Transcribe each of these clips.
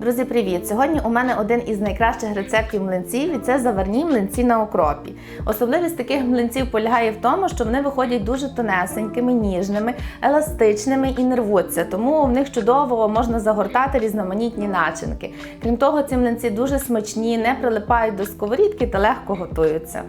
Друзі, привіт! Сьогодні у мене один із найкращих рецептів млинців, і це заварні млинці на окропі. Особливість таких млинців полягає в тому, що вони виходять дуже тонесенькими, ніжними, еластичними і не рвуться, тому в них чудово можна загортати різноманітні начинки. Крім того, ці млинці дуже смачні, не прилипають до сковорідки та легко готуються.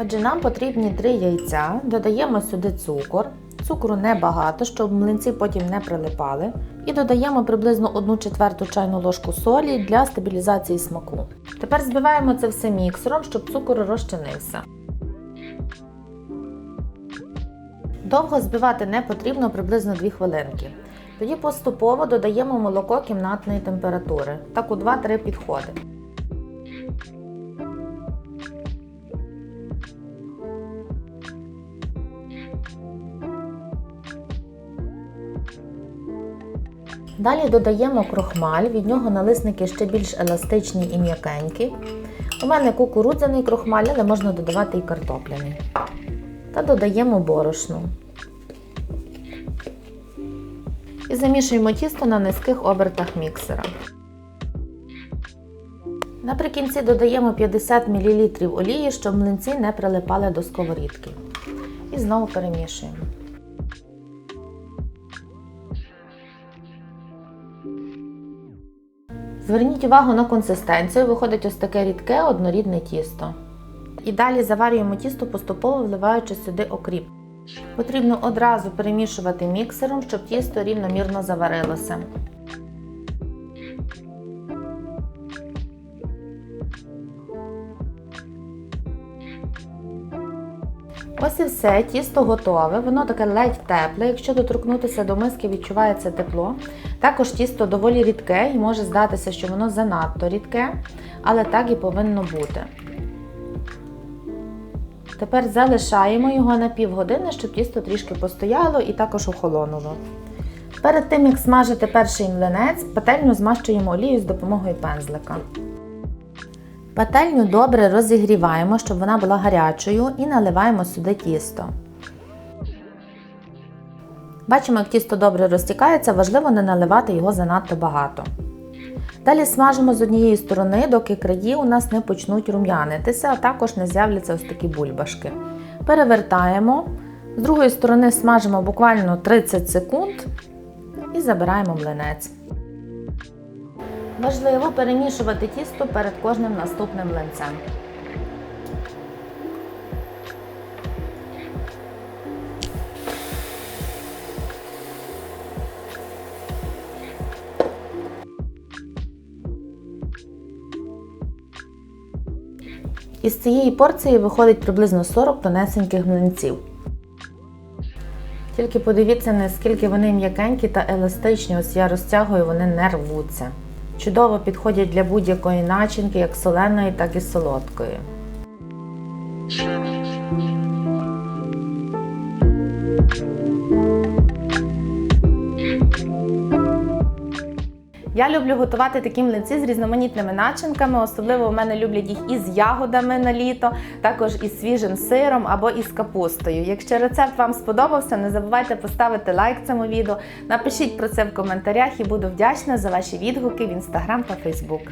Отже, нам потрібні три яйця, додаємо сюди цукор. Цукру небагато, щоб млинці потім не прилипали. І додаємо приблизно 1 четверту чайну ложку солі для стабілізації смаку. Тепер збиваємо це все міксером, щоб цукор розчинився. Довго збивати не потрібно приблизно 2 хвилинки. Тоді поступово додаємо молоко кімнатної температури, так у 2-3 підходи. Далі додаємо крохмаль, від нього налисники ще більш еластичні і м'якенькі. У мене кукурудзяний крохмаль, але можна додавати і картопляний. Та додаємо борошно. І замішуємо тісто на низьких обертах міксера. Наприкінці додаємо 50 мл олії, щоб млинці не прилипали до сковорідки. І знову перемішуємо. Зверніть увагу на консистенцію, виходить ось таке рідке однорідне тісто. І далі заварюємо тісто, поступово вливаючи сюди окріп. Потрібно одразу перемішувати міксером, щоб тісто рівномірно заварилося. Ось і все, тісто готове, воно таке ледь тепле. Якщо доторкнутися до миски, відчувається тепло. Також тісто доволі рідке і може здатися, що воно занадто рідке, але так і повинно бути. Тепер залишаємо його на півгодини, щоб тісто трішки постояло і також охолонуло. Перед тим, як смажити перший млинець, пательню змащуємо олією з допомогою пензлика. Пательню добре розігріваємо, щоб вона була гарячою, і наливаємо сюди тісто. Бачимо, як тісто добре розтікається, важливо не наливати його занадто багато. Далі смажимо з однієї сторони, доки краї у нас не почнуть рум'янитися, а також не з'являться ось такі бульбашки. Перевертаємо, з другої сторони смажимо буквально 30 секунд і забираємо млинець. Важливо перемішувати тісто перед кожним наступним млинцем. Із цієї порції виходить приблизно 40 тонесеньких млинців. Тільки подивіться, наскільки вони м'якенькі та еластичні, ось я розтягую, вони не рвуться. Чудово підходять для будь-якої начинки, як соленої, так і солодкої. Я люблю готувати такі млинці з різноманітними начинками. Особливо у мене люблять їх із ягодами на літо, також із свіжим сиром або із капустою. Якщо рецепт вам сподобався, не забувайте поставити лайк цьому відео. Напишіть про це в коментарях і буду вдячна за ваші відгуки в інстаграм та фейсбук.